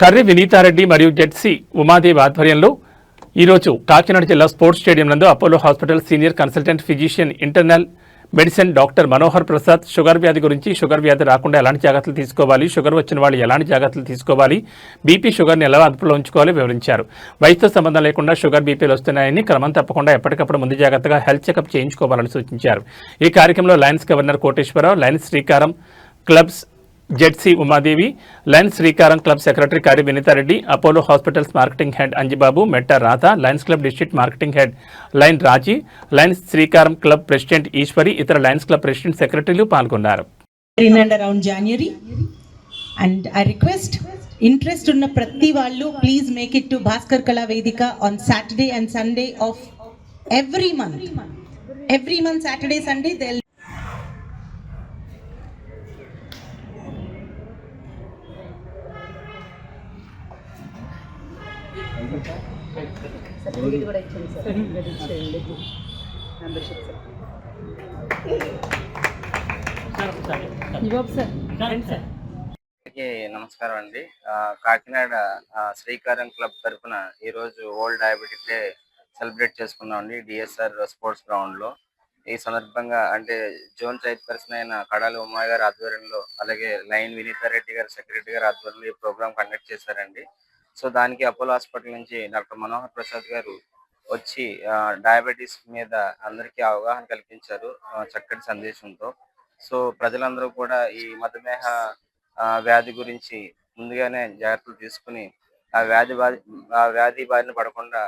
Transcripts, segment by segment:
కర్రి వినీతారెడ్డి మరియు జెడ్సీ ఉమాదేవి ఆధ్వర్యంలో ఈరోజు కాకినాడ జిల్లా స్పోర్ట్స్ స్టేడియం నందు Apollo hospital senior consultant physician internal medicine doctor Manohar Prasad sugar వ్యాధి గురించి షుగర్ వ్యాధి రాకుండా ఎలాంటి జాగ్రత్తలు తీసుకోవాలి? షుగర్ వచ్చిన వాళ్ళు ఎలాంటి జాగ్రత్తలు తీసుకోవాలి? బీపీ షుగర్ని ఎలా అదుపులో ఉంచుకోవాలి? వివరించారు. వయసుతో సంబంధం లేకుండా షుగర్ బీపీలు వస్తున్నాయని క్రమం తప్పకుండా ఎప్పటికప్పుడు ముందు జాగ్రత్తగా హెల్త్ చెకప్ చేయించుకోవాలని సూచించారు. ఈ కార్యక్రమంలో lions governor Koteswararao lions Srikaram clubs Z C Umadevi lions Srikaram club secretary Kadi Vineethareddy Apollo hospitals marketing head Anjibabu Metta Radha lions club district marketing head lion Raji lions Srikaram club president Eswari ఇతర lions club president సెక్రటరీలు పాల్గొన్నారు. And I request interest ఉన్న ప్రతి వాళ్ళు please make it to Bhaskar Kala Vedika on Saturday and Sunday of every month every month Saturday Sunday they నమస్కారం అండి. కాకినాడ శ్రీకారం club తరఫున ఈరోజు వరల్డ్ డయాబెటిక్ డే సెలబ్రేట్ చేసుకున్నాం అండి డిఎస్ఆర్ స్పోర్ట్స్ గ్రౌండ్లో ఈ సందర్భంగా అంటే జోన్ చైర్పర్సన్ అయిన కడాలి ఉమాయ్ గారి ఆధ్వర్యంలో అలాగే లైన్ వినీతారెడ్డి గారు సెక్రటరీ గారి ఆధ్వర్యంలో ఈ ప్రోగ్రామ్ కండక్ట్ చేశారండి. సో దానికి అపోలో హాస్పిటల్ నుంచి డాక్టర్ మనోహర్ ప్రసాద్ గారు వచ్చి డయాబెటీస్ మీద అందరికీ అవగాహన కల్పించారు చక్కటి సందేశంతో. సో ప్రజలందరూ కూడా ఈ మధుమేహ వ్యాధి గురించి ముందుగానే జాగ్రత్తలు తీసుకుని ఆ వ్యాధి బారి ఆ వ్యాధి బారిన పడకుండా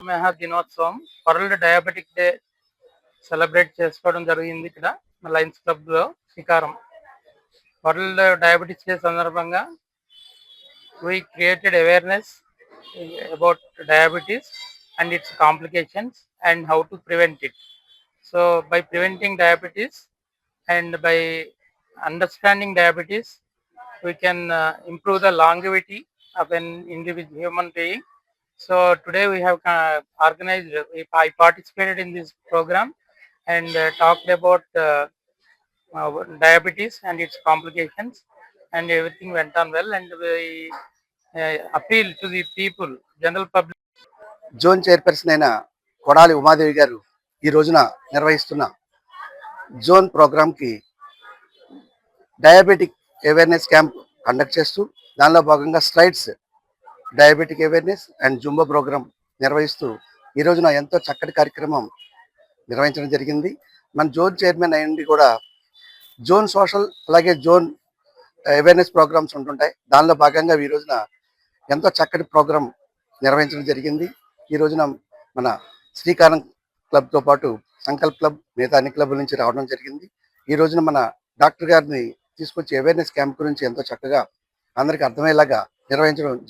మధుమేహ దినోత్సవం వరల్డ్ డయాబెటిక్ డే సెలబ్రేట్ చేసుకోవడం జరిగింది ఇక్కడ లైన్స్ లయన్స్ క్లబ్లో శ్రీకారం. వరల్డ్ డయాబెటిక్స్ డే సందర్భంగా we created awareness about diabetes and its complications and how to prevent it so by preventing diabetes and by understanding diabetes we can uh, improve the longevity of an individual human being so today we have uh, organized, we- I participated in this program and uh, talked about uh, uh, diabetes and its complications and everything went on well and we uh, appeal to the people, general public. Zone chairperson అయిన కొడాలి ఉమాదేవి గారు ఈ రోజున నిర్వహిస్తున్న zone ప్రోగ్రామ్కి diabetic awareness camp conduct చేస్తూ దానిలో భాగంగా straights diabetic awareness and jumbo programme నిర్వహిస్తూ ఈ రోజున ఎంతో చక్కటి కార్యక్రమం నిర్వహించడం జరిగింది. మన జోన్ చైర్మన్ అయ్యండి కూడా జోన్ సోషల్ అలాగే జోన్ అవేర్నెస్ ప్రోగ్రామ్స్ ఉంటుంటాయి. దానిలో భాగంగా ఈ రోజున ఎంతో చక్కటి ప్రోగ్రాం నిర్వహించడం జరిగింది. ఈ రోజున మన శ్రీకారం క్లబ్తో పాటు సంకల్ప్ క్లబ్ మిగతా అన్ని క్లబ్ల నుంచి రావడం జరిగింది. ఈ రోజున మన డాక్టర్ గారిని తీసుకొచ్చి అవేర్నెస్ క్యాంప్ గురించి ఎంతో చక్కగా అందరికీ అర్థమయ్యేలాగా నిర్వహించడం జరిగింది.